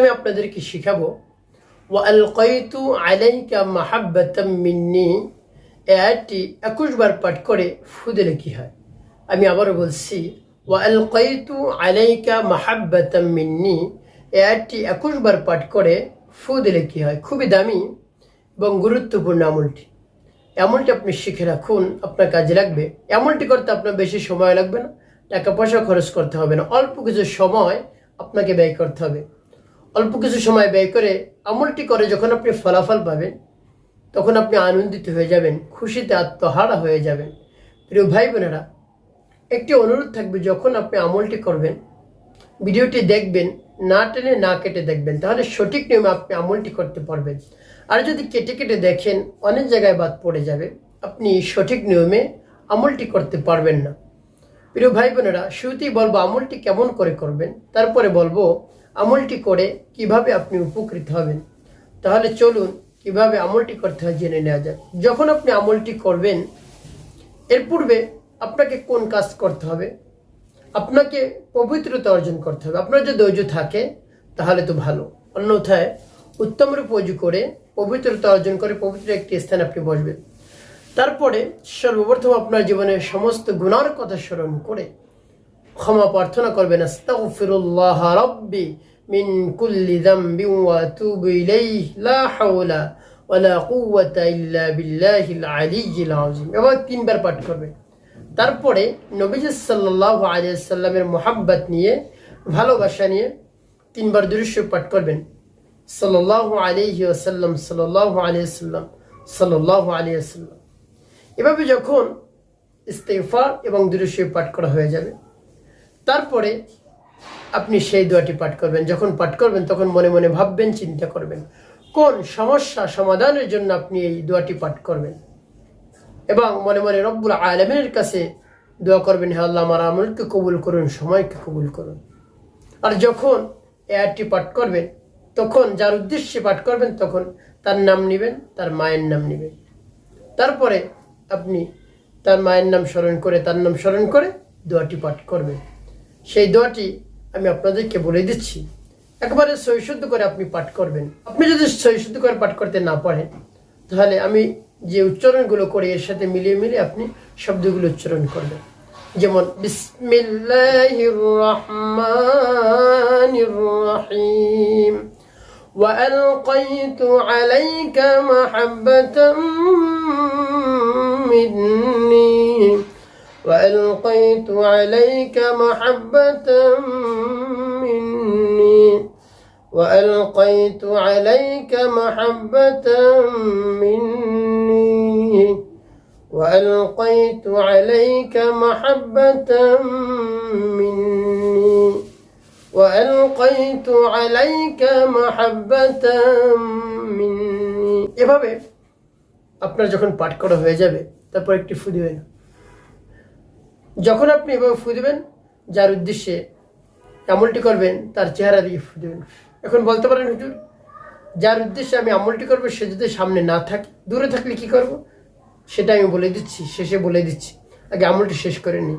আমি আপনাদেরকে শিখাবো ওয়ালকাইতু আলাইকা মিন্নি। এই আয়াতটি একুশ বার পাঠ করে ফু কি হয়। আমি আবারও বলছি ওয়ালকাইতু আলাইকা মিন্নি। এই আয়াতটি একুশ বার পাঠ করে ফু কি হয়। খুবই দামি এবং গুরুত্বপূর্ণ আমলটি। এমনটি আপনি শিখে রাখুন, আপনার কাজে লাগবে। এমনটি করতে আপনার বেশি সময় লাগবে না, টাকা পয়সা খরচ করতে হবে না। অল্প কিছু সময় আপনাকে ব্যয় করতে হবে। অল্প কিছু সময় ব্যয় করে আমলটি করে যখন আপনি ফলাফল পাবেন, তখন আপনি আনন্দিত হয়ে যাবেন, খুশিতে আত্মহারা হয়ে যাবেন। প্রিয় ভাই বোনেরা, একটি অনুরোধ থাকবে, যখন আপনি আমলটি করবেন, ভিডিওটি দেখবেন, না টেনে না কেটে দেখবেন, তাহলে সঠিক নিয়মে আপনি আমলটি করতে পারবেন। আর যদি কেটে কেটে দেখেন, অনেক জায়গায় বাদ পড়ে যাবে, আপনি সঠিক নিয়মে আমলটি করতে পারবেন না। প্রিয় ভাই বোনেরা, শুরুতেই বলব আমলটি কেমন করে করবেন, তারপরে বলব আমলটি করে কীভাবে আপনি উপকৃত হবেন? তাহলে চলুন কীভাবে আমলটি করতে হয় জেনে নেওয়া যাক। যখন আপনি আমলটি করবেন, এর পূর্বে আপনাকে কোন কাজ করতে হবে? আপনাকে পবিত্রতা অর্জন করতে হবে। আপনার যদি ধৈর্য থাকে, তাহলে তো ভালো। অন্যথায় উত্তম রূপ অজু করে পবিত্রতা অর্জন করে পবিত্র একটি স্থানে আপনি বসবেন। তারপরে সর্বপ্রথম আপনার জীবনের সমস্ত গুণার কথা স্মরণ করে ক্ষমা প্রার্থনা করবেন। আস্তাগফিরুল্লাহ রাব্বি কুল্লি যামবি ওয়া আতুবু ইলাইহি লা হাওলা ওয়ালা কুওয়াতা ইল্লা বিল্লাহিল আলিয়্যিল আযীম এবার তিনবার পাঠ করবেন তারপরে নবীজি সাল্লাল্লাহু আলাইহি সাল্লামের মোহাব্বত নিয়ে, ভালোবাসা নিয়ে তিনবার দৃশ্য পাঠ করবেন। সাল্লাল্লাহু আলাইহি ওয়াসাল্লাম, সাল্লাল্লাহু আলাইহি সাল্লাম সাল্লাল্লাহু আলাইহি ওয়াসাল্লাম। এভাবে যখন ইস্তেফার এবং দৃশ্য পাঠ করা হয়ে যাবে, তারপরে আপনি সেই দোয়াটি পাঠ করবেন। যখন পাঠ করবেন, তখন মনে মনে ভাববেন, চিন্তা করবেন, কোন সমস্যা সমাধানের জন্য আপনি এই দোয়াটি পাঠ করবেন? এবং মনে মনে রব্বুল আলমিনের কাছে দোয়া করবেন, হে আল্লাহ, আমার আমলকে কবুল করুন, সময়কে কবুল করুন। আর যখন এই আয়াতটি পাঠ করবেন, তখন যার উদ্দেশ্যে পাঠ করবেন, তখন তার নাম নেবেন, তার মায়ের নাম নেবেন। তারপরে আপনি তার মায়ের নাম স্মরণ করে, তার নাম স্মরণ করে দোয়াটি পাঠ করবেন। সেই দোয়াটি আমি আপনাদেরকে বলে দিচ্ছি একবারে সৈশুদ্ধ করে আপনি পাঠ করবেন আপনি যদি সৈশুদ্ধ করে পাঠ করতে না পারেন তাহলে আমি যে উচ্চারণগুলো করি এর সাথে মিলিয়ে মিলিয়ে আপনি শব্দগুলো উচ্চারণ করবেন যেমন বিসমিল্লাহির রহমানির রহিম وألقيت عليك محبة مني وألقيت عليك محبة مني وألقيت عليك محبة مني وألقيت عليك محبة مني وألقيت عليك محبة مني এভাবে আপনার যখন পাঠ করা হয়ে যাবে তারপর একটি ফু দিবেন যখন আপনি এভাবে ফু দিবেন যার উদ্দেশ্যে আমলটি করবেন তার চেহারা দিয়ে ফু দেবেন এখন বলতে পারেন হুজুর যার উদ্দেশ্যে আমি আমলটি করবো সে যদি সামনে না থাকে দূরে থাকলে কি করব সেটা আমি বলে দিচ্ছি শেষে বলে দিচ্ছি আগে আমলটি শেষ করে নিই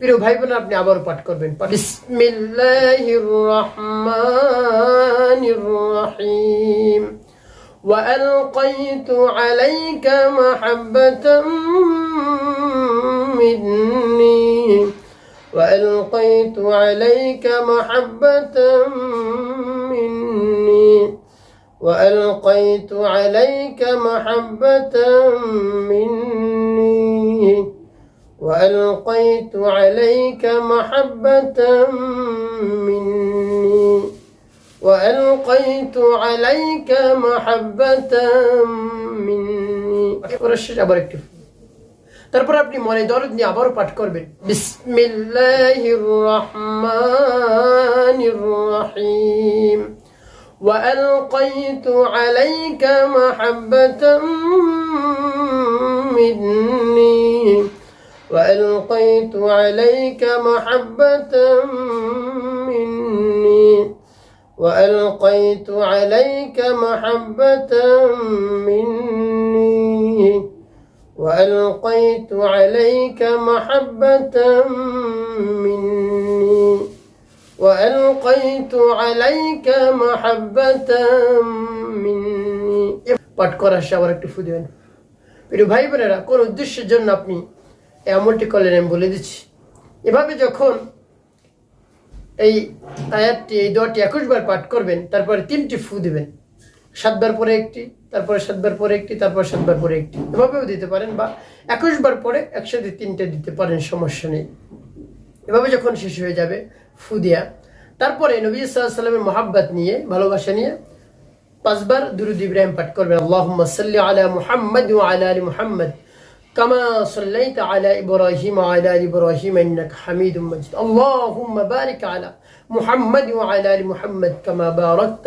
প্রিয় ভাই বোন আপনি আবার পাঠ করবেন বিসমিল্লাহির রহমানির রহিম وألقيت عليك محبة مني وألقيت عليك محبة مني وألقيت عليك محبة مني وألقيت عليك محبة مني وألقيت عليك محبة مني. أكبر الشجر তারপর আপনি মনে দরদ নিয়ে আবারও পাঠ করবেন বিসমিল্লাহির রহমানির রহিম وألقيت عليك محبة مني وألقيت عليك محبة مني وألقيت عليك محبة مني وألقيت عليك محبة مني وألقيت عليك محبة مني পাঠ করার সে আবার একটু ফু দেবেন প্রিয় ভাই বোনেরা কোন উদ্দেশ্যের জন্য আপনি এই আমলটি করলেন আমি বলে দিচ্ছি এভাবে যখন এই আয়াতটি এই দোয়াটি একুশ বার পাঠ করবেন তারপরে তিনটি ফু দিবেন সাতবার পরে একটি তারপরে সাতবার পরে একটি তারপর সাতবার পরে একটি এভাবেও দিতে পারেন বা একুশ বার পরে একসাথে তিনটে দিতে পারেন সমস্যা নেই এভাবে যখন শেষ হয়ে যাবে ফু দিয়া তারপরে নবী সাল্লামের মহাব্বাত নিয়ে ভালোবাসা নিয়ে পাঁচবার দুরুদ ইব্রাহিম পাঠ করবেন আল্লাহুম্মা সাল্লি আলা মুহাম্মদ ওয়া আলা আলি মুহাম্মদ كما صليت على إبراهيم وعلى آل إبراهيم إنك حميد مجيد اللهم بارك على محمد وعلى آل محمد كما باركت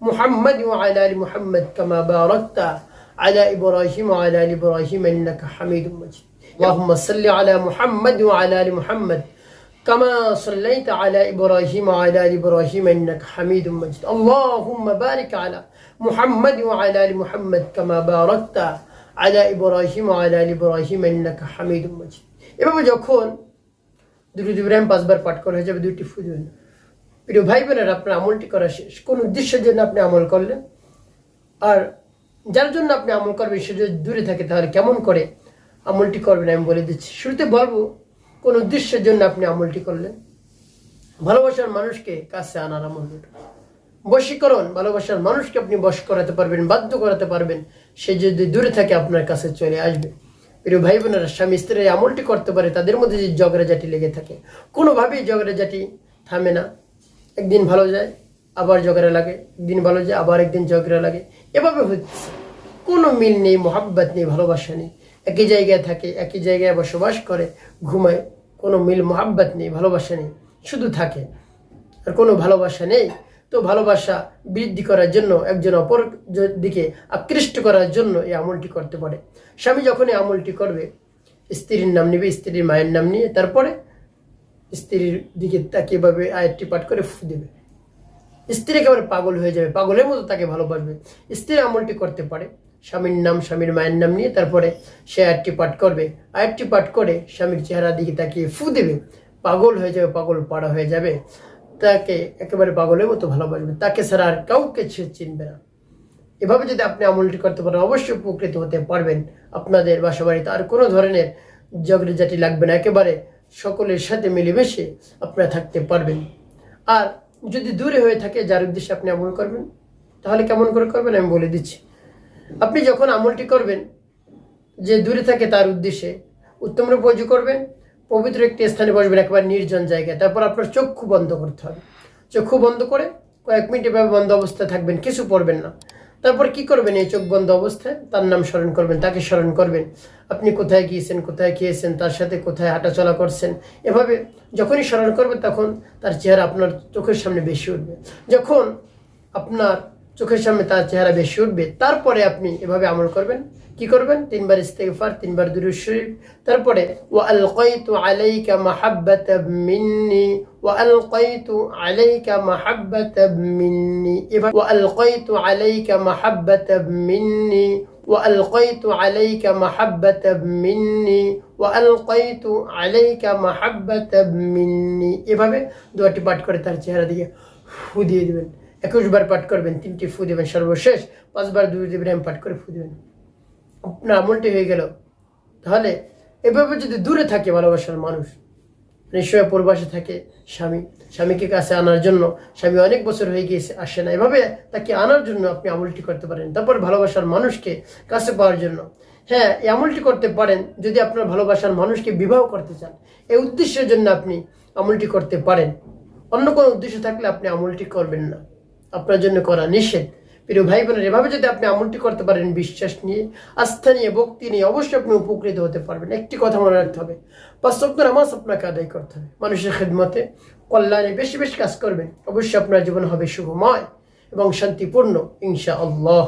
محمد وعلى آل محمد كما باركت على إبراهيم وعلى آل إبراهيم إنك حميد مجيد اللهم صل على محمد وعلى آل محمد كما صليت على إبراهيم وعلى آل إبراهيم إنك حميد مجيد اللهم بارك على محمد وعلى آل محمد كما باركت على إبراهيم وعلى آل إبراهيم إنك حميد مجيد এভাবে যখন দুরুদ ইব্রাহিম পাঁচবার পাঠ করা হয়ে যাবে দুইটি ফু দেবেন প্রিয় ভাই বোনেরা আপনার আমলটি করা শেষ। কোন উদ্দেশ্যের জন্য আপনি আমল করলেন? আর যার জন্য আপনি আমল করবেন সে যদি দূরে থাকে, তাহলে কেমন করে আমলটি করবেন আমি বলে দিচ্ছি। শুরুতে বলব, কোন উদ্দেশ্যের জন্য আপনি আমলটি করলেন? ভালোবাসার মানুষকে কাছে আনার আমল বশীকরণ, ভালোবাসার মানুষকে আপনি বশ করাতে পারবেন, বাধ্য করাতে পারবেন, সে যদি দূরে থাকে, আপনার কাছে চলে আসবে। প্রিয় ভাই বোনেরা স্বামী স্ত্রী এই আমলটি করতে পারে, তাদের মধ্যে যে ঝগড়াঝাটি লেগে থাকে, কোনোভাবেই ঝগড়াঝাটি থামে না। একদিন ভালো যায়, আবার ঝগড়া লাগে, একদিন ভালো যায়, আবার একদিন ঝগড়া লাগে। এভাবে হচ্ছে কোনো মিল নেই, মোহাব্বত নেই, ভালোবাসা নেই। একই জায়গায় থাকে, একই জায়গায় বসবাস করে, ঘুমায়, কোনো মিল, মোহাব্বত নেই, ভালোবাসা নেই, শুধু থাকে। আর কোনো ভালোবাসা নেই, তো ভালোবাসা বৃদ্ধি করার জন্য, একজন অপর দিকে আকৃষ্ট করার জন্য এই আমলটি করতে পারে। স্বামী যখন এই আমলটি করবে, স্ত্রীর নাম নেবে, স্ত্রীর মায়ের নাম নিয়ে, তারপরে স্ত্রীর দিকে তাকে এভাবে আয়াতটি পাঠ করে ফু দেবে। স্ত্রী একেবারে পাগল হয়ে যাবে, পাগলের মতো তাকে ভালোবাসবে। স্ত্রী আমলটি করতে পারে। স্বামীর নাম, স্বামীর মায়ের নাম নিয়ে তারপরে সে আয়াতটি পাঠ করবে। আয়াতটি পাঠ করে স্বামীর চেহারা দিকে তাকিয়ে ফু দেবে। পাগল হয়ে যাবে, পাগল পাড়া হয়ে যাবে। তাকে একেবারে পাগলের মতো ভালোবাসবে। তাকে ছাড়া আর কাউকে চিনবে না। এভাবে যদি আপনি আমলটি করতে পারেন, অবশ্যই উপকৃত হতে পারবেন। আপনাদের বাসা বাড়িতে আর কোনো ধরনের ঝগড়াঝাটি লাগবে না। একেবারে সকলের সাথে মিলেমিশে আপনারা থাকতে পারবেন। আর যদি দূরে হয়ে থাকে, যার উদ্দেশ্যে আপনি আমল করবেন, তাহলে কেমন করে করবেন আমি বলে দিচ্ছি। আপনি যখন আমলটি করবেন, যে দূরে থাকে তার উদ্দেশ্যে উত্তম রূপ অজু করবেন, পবিত্র একটি স্থানে বসবেন একবার নির্জন জায়গায়, তারপর আপনার চক্ষু বন্ধ করতে হবে। চক্ষু বন্ধ করে কয়েক মিনিট এভাবে বন্ধ অবস্থায় থাকবেন, কিছু পড়বেন না। তারপর কি করবেন? এই চোখ বন্ধ অবস্থায় তার নাম স্মরণ করবেন, তাকে স্মরণ করবেন। আপনি কোথায় গিয়েছেন, কোথায় খেয়েছেন, তার সাথে কোথায় হাঁটাচলা করছেন? এভাবে যখনই স্মরণ করবেন, তখন তার চেহারা আপনার চোখের সামনে বেশি উঠবে। যখন আপনার চোখের সামনে তার চেহারা বেশি উঠবে তারপরে আপনি এভাবে আমল করবেন কি করবেন তিনবার ইস্তেগফার তিনবার দুরূদ শরীফ তারপরে ওয়া আলকাইতু আলাইকা মাহাব্বাতা মিন্নি ওয়া আলকাইতু আলাইকা মাহাব্বাতা মিন্নি এবার ওয়া আলকাইতু আলাইকা মাহাব্বাতা মিন্নি وألقيت عليك محبة مني وألقيت عليك محبة مني এভাবে দোয়াটি পাঠ করে তার চেহারা দিকে ফু দিয়ে দিবেন একুশ বার পাঠ করবেন, তিনটি ফু দেবেন সর্বশেষ, পাঁচবার দুই ইব্রাহিম পাঠ করে ফু দেবেন। আপনার আমলটি হয়ে গেল। তাহলে এভাবে যদি দূরে থাকে ভালোবাসার মানুষ নিশ্চয় পূর্বাসে থাকে স্বামী, স্বামীকে কাছে আনার জন্য, স্বামী অনেক বছর হয়ে গিয়েছে, আসে না। এভাবে তাকে আনার জন্য আপনি আমলটি করতে পারেন। তারপর ভালোবাসার মানুষকে কাছে পাওয়ার জন্য। হ্যাঁ এই আমলটি করতে পারেন যদি আপনার ভালোবাসার মানুষকে বিবাহ করতে চান। এই উদ্দেশ্যের জন্য আপনি আমলটি করতে পারেন। অন্য কোনো উদ্দেশ্য থাকলে আপনি আমলটি করবেন না। আপনার জন্য করা নিষেধ। প্রিয় ভাই বোনের এভাবে যদি আপনি আমলটি করতে পারেন, বিশ্বাস নিয়ে, আস্থা নিয়ে, ভক্তি নিয়ে, অবশ্যই আপনি উপকৃত হতে পারবেন। একটি কথা মনে রাখতে হবে বাস্তব্য নামাজ আপনাকে আদায় করতে হবে। মানুষের খেদমতে কল্যাণে বেশি বেশি কাজ করবেন। অবশ্যই আপনার জীবন হবে শুভময় এবং শান্তিপূর্ণ ইনশা আল্লাহ